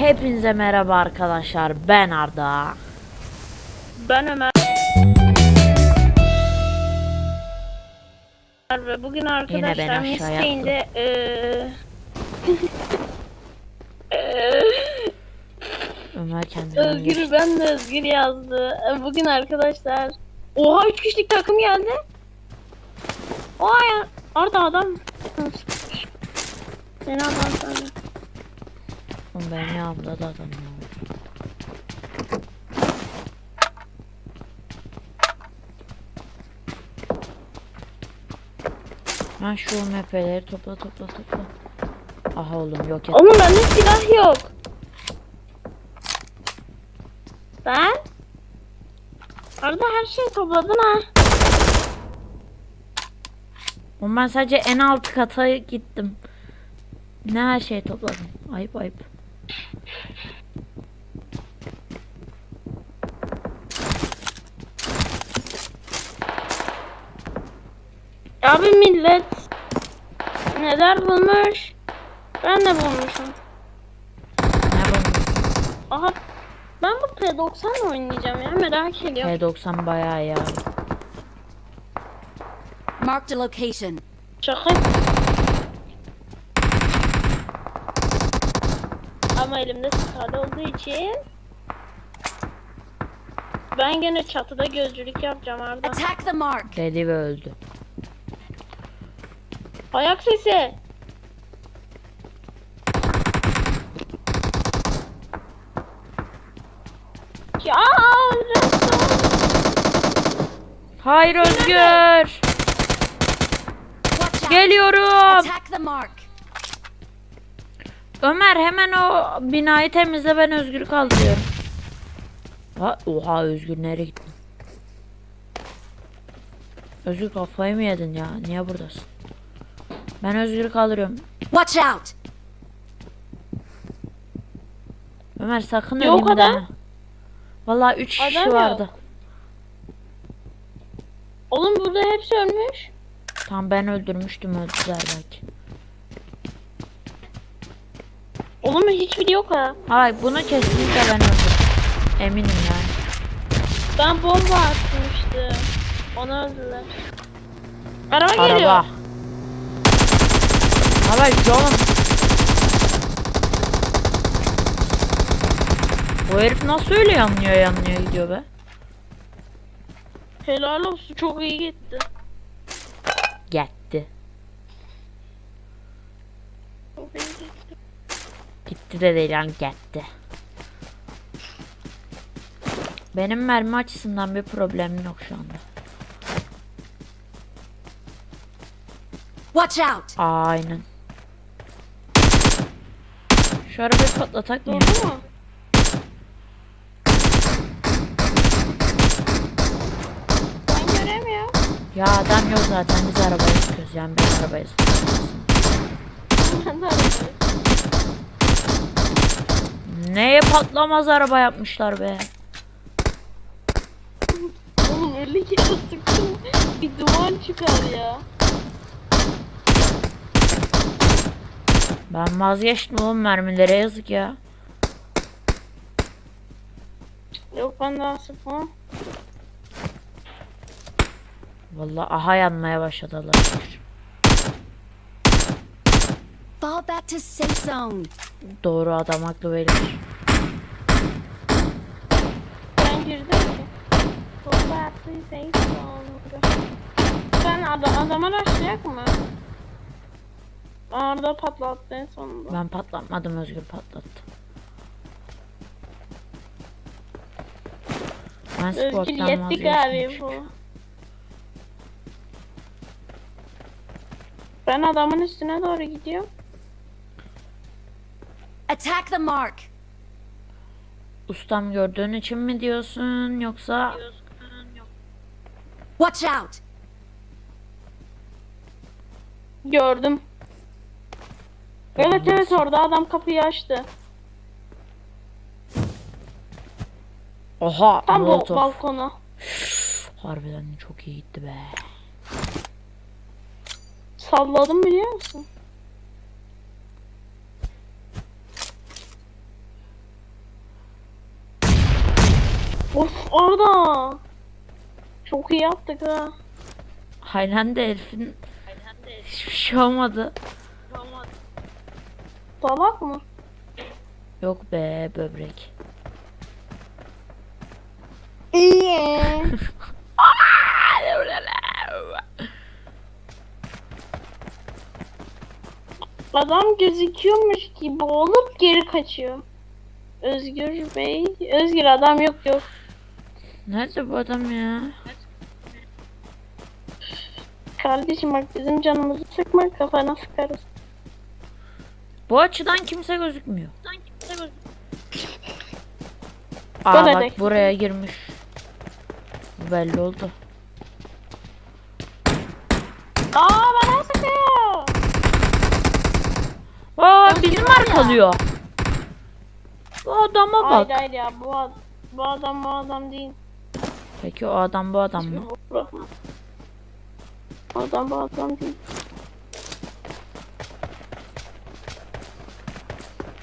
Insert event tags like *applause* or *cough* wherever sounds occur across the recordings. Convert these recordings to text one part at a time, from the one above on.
Hepinize merhaba arkadaşlar. Ben Arda. Ben Ömer. Ve bugün arkadaşlar eee eee, *laughs* Ömer kendinden Özgür ben de Özgür yazdı. E, Bugün arkadaşlar Oha 3 kişilik takım geldi. Oha ya Arda adam. Seni adam sandım. Oğlum benim yanımda da adam var. Ben şu MP'leri topla topla topla. Aha oğlum yok et. Oğlum bende silah yok. Ben? Arda her şeyi topladın ha. Oğlum ben sadece en alt kata gittim. Ne her şeyi topladım. Ayıp ayıp. Abi millet neler bulmuş? Ben de bulmuşum. Ne bu? Aha ben bu P90 ile oynayacağım ya merak ediyorum. P90 bayağı ya. Marked a location. Şaka. Ama elimde skade olduğu için ben gene çatıda gözcülük yapacağım Arda. Attack the mark. Dedi ve öldü. Ayak sesi. Ya. Hayır Özgür. Geliyorum. Attack the mark. Ömer hemen o binayı temizle ben Özgür'ü kaldırıyorum. Ha, oha Özgür nereye gittin? Özgür kafayı mı yedin ya? Niye buradasın? Ben Özgür'ü kaldırıyorum. Watch out. Ömer sakın Yok öleyim adam. deme. Vallahi 3 kişi yok. vardı. Oğlum burada hepsi ölmüş. Tam ben öldürmüştüm öldüler belki. Oğlum hiçbiri yok ha. Hayır bunu kesinlikle ben öldürdüm. Eminim yani. Ben bomba atmıştım. Onu öldüler. Araba, geliyor. Araba. Haber canım. Bu herif nasıl öyle yanlıyor yanlıyor gidiyor be? Helal olsun çok iyi gitti. Gitti. Çok iyi gitti. Gitti de değil yani gitti. Benim mermi açısından bir problemim yok şu anda. Watch out. Aynen. Şu arabayı patlatak mı? Doğru mu? Ben göremiyorum. Ya adam yok zaten biz arabayı sıkıyoruz yani ben arabayı sıkıyorum. Ben de arabayı. Neye patlamaz araba yapmışlar be? Oğlum 50 kere sıktım. Bir duman çıkar ya. Ben vazgeçtim oğlum mermilere yazık ya. Yok ben daha sıkmam. Vallahi aha yanmaya başladılar. Fall back to safe zone. Doğru adam haklı beyler. Ben girdim ki. Bomba attıysa olmadı. Ben adam, adama başlayak mı? Arda patlattı en sonunda. Ben patlatmadım Özgür patlattı. Ben Özgür yetti çünkü. bu. Ben adamın üstüne doğru gidiyorum. Attack the mark. Ustam gördüğün için mi diyorsun yoksa Watch out. Gördüm. Evet evet orada adam kapıyı açtı. Oha Tam bu Molotov. balkona. Harbiden çok iyi gitti be. Salladım biliyor musun? Orada. Çok iyi yaptık ha. Aynen de herifin hiçbir şey olmadı. Salak mı? Yok be böbrek. İyi. *laughs* Adam gözüküyormuş gibi olup geri kaçıyor. Özgür Bey. Özgür adam yok yok. Nerede bu adam ya? Kardeşim bak bizim canımızı sıkma kafana sıkarız. Bu açıdan kimse gözükmüyor. Aa bak buraya girmiş. Belli oldu. Aa bana sıkıyor. Aa bizim arkalıyor. Bu adama bak. Hayır hayır ya bu, ad- bu adam bu adam değil. Peki o adam bu adam mı? Adam bu adam değil.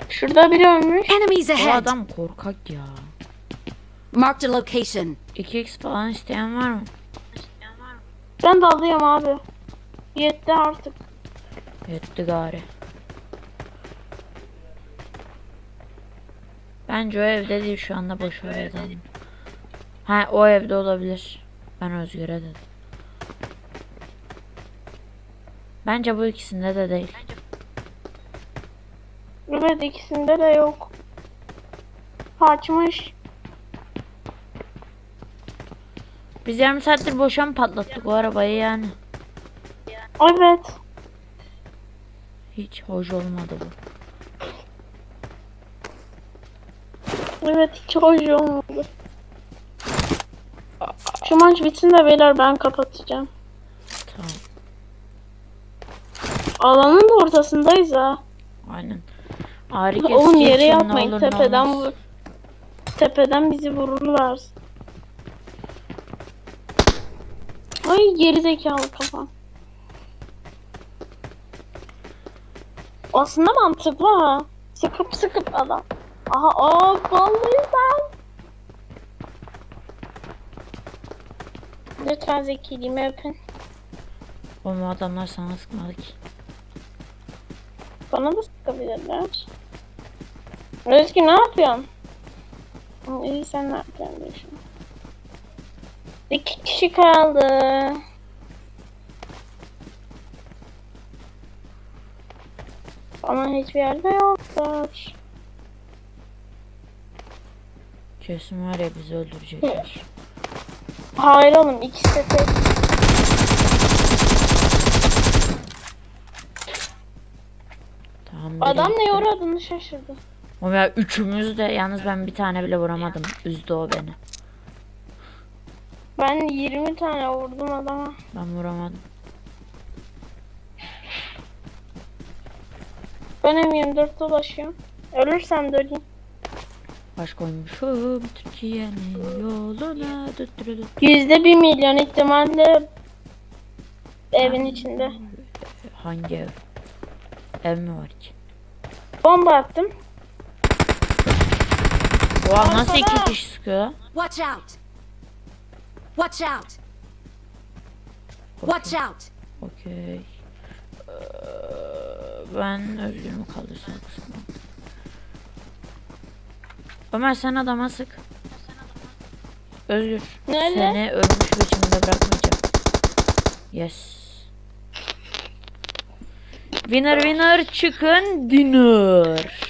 Şurada biri ölmüş. Enemies Bu ahead! adam korkak ya. Marked a location. 2x falan isteyen var mı? Ben de alıyorum abi. Yetti artık. Yetti gari. Bence o evde değil şu anda boş ver adam. Ha o evde olabilir. Ben Özgür'e dedim. Bence bu ikisinde de değil. Evet ikisinde de yok. Kaçmış. Biz yarım saattir boşa mı patlattık o arabayı yani? Evet. Hiç hoş olmadı bu. Evet hiç hoş olmadı. Şu maç bitsin de beyler ben kapatacağım. Tamam. Alanın da ortasındayız ha. Aynen. Ağrı Oğlum yere yapmayın olur tepeden vur. Tepeden bizi vururlar. Ay geri zekalı kafam. Aslında mantıklı ha. Sıkıp sıkıp adam. Aha aa vallahi ben. Lütfen zekiliğimi öpün. Oğlum adamlar sana sıkmadı ki. Bana da sıkabilirler. Özgür ne yapıyorsun? İyi sen ne yapıyorsun diye. İki kişi kaldı. Ama hiçbir yerde yoklar. Kesin var ya bizi öldürecekler. Hayır oğlum ikisi de tek. Tamam. Adam neye uğradığını şaşırdı. Oğlum ya üçümüz de yalnız ben bir tane bile vuramadım. Üzdü o beni. Ben 20 tane vurdum adama. Ben vuramadım. Ben M24 dolaşıyorum. Ölürsem de öleyim. Baş koymuşum Türkiye'nin yoluna. Yüzde bir milyon ihtimalle evin içinde. Hangi ev? Ev mi var ki? Bomba attım. Oha nasıl iki kişi sıkıyor? Watch out! Watch out! Watch out! Okey. Ee, Ben özgürümü kaldırsam kısmı. Ömer sen adama sık. Özgür. Nerede? Seni ölmüş biçimde bırakmayacağım. Yes. Winner winner chicken dinner.